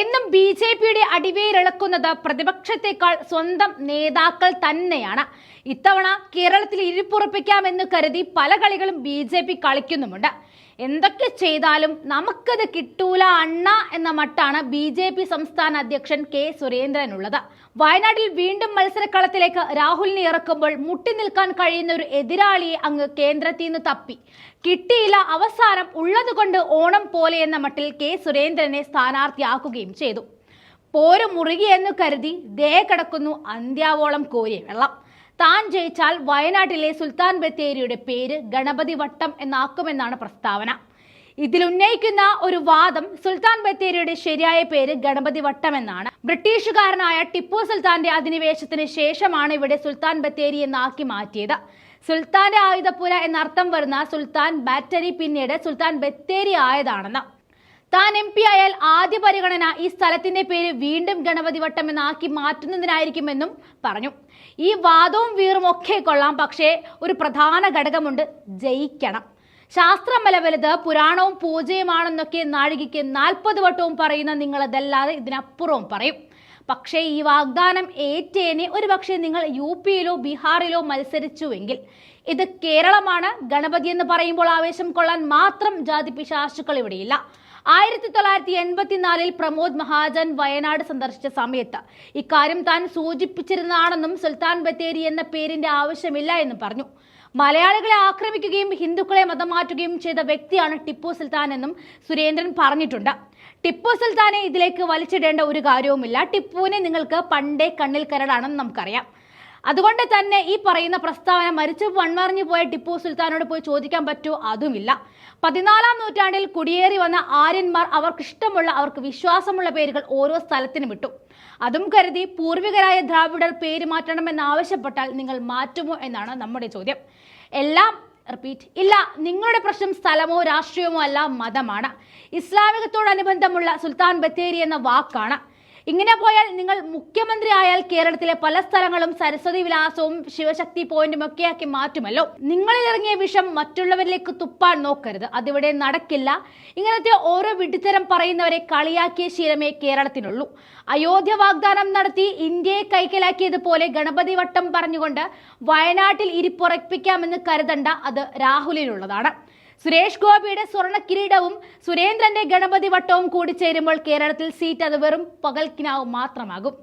എന്നും B J പിയുടെ അടിവേരിളക്കുന്നത് പ്രതിപക്ഷത്തെക്കാൾ സ്വന്തം നേതാക്കൾ തന്നെയാണ്. ഇത്തവണ കേരളത്തിൽ ഇരിപ്പുറപ്പിക്കാമെന്ന് കരുതി പല കളികളും ബി ജെ പി കളിക്കുന്നുമുണ്ട്. എന്തൊക്കെ ചെയ്താലും നമുക്കത് കിട്ടൂല അണ്ണ എന്ന മട്ടാണ് ബി ജെ പി സംസ്ഥാന അധ്യക്ഷൻ കെ സുരേന്ദ്രനുള്ളത്. വയനാട്ടിൽ വീണ്ടും മത്സരക്കളത്തിലേക്ക് രാഹുലിനെ ഇറക്കുമ്പോൾ മുട്ടി നിൽക്കാൻ കഴിയുന്ന ഒരു എതിരാളിയെ അങ്ങ് കേന്ദ്രത്തിൽ നിന്ന് തപ്പി. കിട്ടിയില്ല അവസാനം ഉള്ളതുകൊണ്ട് ഓണം പോലെ എന്ന മട്ടിൽ കെ സുരേന്ദ്രനെ സ്ഥാനാർത്ഥിയാക്കുകയും ചെയ്തു. പോര് മുറുകിയെന്ന് കരുതി ദേ കിടക്കുന്നു അന്ത്യാവോളം കോരിയ വെള്ളം. താൻ ജയിച്ചാൽ വയനാട്ടിലെ സുൽത്താൻ ബത്തേരിയുടെ പേര് ഗണപതി വട്ടം എന്നാക്കുമെന്നാണ് പ്രസ്താവന. ഇതിലുന്നയിക്കുന്ന ഒരു വാദം സുൽത്താൻ ബത്തേരിയുടെ ശരിയായ പേര് ഗണപതി വട്ടം എന്നാണ്. ബ്രിട്ടീഷുകാരനായ ടിപ്പു സുൽത്താന്റെ അധിനിവേശത്തിന് ശേഷമാണ് ഇവിടെ സുൽത്താൻ ബത്തേരി എന്നാക്കി മാറ്റിയത്. സുൽത്താന്റെ ആയുധപ്പുര എന്നർത്ഥം വരുന്ന സുൽത്താൻ ബാറ്ററി പിന്നീട് സുൽത്താൻ ബത്തേരി ആയതാണെന്ന്. താൻ എം പി ആയാൽ ആദ്യ പരിഗണന ഈ സ്ഥലത്തിന്റെ പേര് വീണ്ടും ഗണപതി വട്ടം എന്നാക്കി മാറ്റുന്നതിനായിരിക്കുമെന്നും പറഞ്ഞു. ഈ വാദവും വീറും ഒക്കെ കൊള്ളാം പക്ഷേ ഒരു പ്രധാന ഘടകമുണ്ട് ജയിക്കണം. ശാസ്ത്രമല വലുത് പുരാണവും പൂജയുമാണെന്നൊക്കെ നാഴികയ്ക്ക് നാൽപ്പത് വട്ടവും പറയുന്ന നിങ്ങളതല്ലാതെ ഇതിനപ്പുറവും പറയും. പക്ഷേ ഈ വാഗ്ദാനം ഏറ്റേനെ ഒരു പക്ഷേ നിങ്ങൾ യു പിയിലോ ബീഹാറിലോ മത്സരിച്ചുവെങ്കിൽ ഇത് കേരളമാണ് ഗണപതി എന്ന് പറയുമ്പോൾ ആവേശം കൊള്ളാൻ മാത്രം ജാതി പിശാശുക്കൾ ഇവിടെയില്ല. ആയിരത്തി തൊള്ളായിരത്തി എൺപത്തിനാലിൽ പ്രമോദ് മഹാജൻ വയനാട് സന്ദർശിച്ച സമയത്ത് ഇക്കാര്യം താൻ സൂചിപ്പിച്ചിരുന്നതാണെന്നും സുൽത്താൻ ബത്തേരി എന്ന പേരിന്റെ ആവശ്യമില്ല എന്നും പറഞ്ഞു. മലയാളികളെ ആക്രമിക്കുകയും ഹിന്ദുക്കളെ മതം മാറ്റുകയും ചെയ്ത വ്യക്തിയാണ് ടിപ്പു സുൽത്താൻ എന്നും സുരേന്ദ്രൻ പറഞ്ഞിട്ടുണ്ട്. ടിപ്പു സുൽത്താനെ ഇതിലേക്ക് വലിച്ചിടേണ്ട ഒരു കാര്യവുമില്ല. ടിപ്പുവിനെ നിങ്ങൾക്ക് പണ്ടേ കണ്ണിൽ കരടാണെന്ന് നമുക്കറിയാം. അതുകൊണ്ട് തന്നെ ഈ പറയുന്ന പ്രസ്താവന മരിച്ചു വൺമറിഞ്ഞു പോയ ടിപ്പു സുൽത്താനോട് പോയി ചോദിക്കാൻ പറ്റുമോ അതുമില്ല. പതിനാലാം നൂറ്റാണ്ടിൽ കുടിയേറി വന്ന ആര്യന്മാർ അവർക്കിഷ്ടമുള്ള അവർക്ക് വിശ്വാസമുള്ള പേരുകൾ ഓരോ സ്ഥലത്തിനും ഇട്ടു. അതും കരുതി പൂർവികരായ ദ്രാവിഡർ പേര് മാറ്റണമെന്ന് ആവശ്യപ്പെട്ടാൽ നിങ്ങൾ മാറ്റുമോ എന്നാണ് നമ്മുടെ ചോദ്യം. എല്ലാം റിപ്പീറ്റ് ഇല്ല. നിങ്ങളുടെ പ്രശ്നം സ്ഥലമോ രാഷ്ട്രീയമോ അല്ല മതമാണ്. ഇസ്ലാമികത്തോടനുബന്ധമുള്ള സുൽത്താൻ ബത്തേരി എന്ന വാക്കാണ്. ഇങ്ങനെ പോയാൽ നിങ്ങൾ മുഖ്യമന്ത്രി ആയാൽ കേരളത്തിലെ പല സ്ഥലങ്ങളും സരസ്വതി വിലാസവും ശിവശക്തി പോയിന്റും ഒക്കെയാക്കി മാറ്റുമല്ലോ. നിങ്ങളിൽ ഇറങ്ങിയ വിഷം മറ്റുള്ളവരിലേക്ക് തുപ്പാൻ നോക്കരുത്. അതിവിടെ നടക്കില്ല. ഇങ്ങനത്തെ ഓരോ വിഡിത്തരം പറയുന്നവരെ കളിയാക്കിയ ശീലമേ കേരളത്തിനുള്ളൂ. അയോധ്യ വാഗ്ദാനം നടത്തി ഇന്ത്യയെ കൈക്കലാക്കിയതുപോലെ ഗണപതി വട്ടം പറഞ്ഞുകൊണ്ട് വയനാട്ടിൽ ഇരിപ്പുറപ്പിക്കാമെന്ന് കരുതണ്ട. അത് രാഹുലിനുള്ളതാണ്. സുരേഷ് ഗോപിയുടെ സ്വർണ കിരീടവും സുരേന്ദ്രന്റെ ഗണപതി വട്ടവും കൂടി ചേരുമ്പോൾ കേരളത്തിൽ സീറ്റ് അത് വെറും പകൽക്കിനാവ് മാത്രമാകും.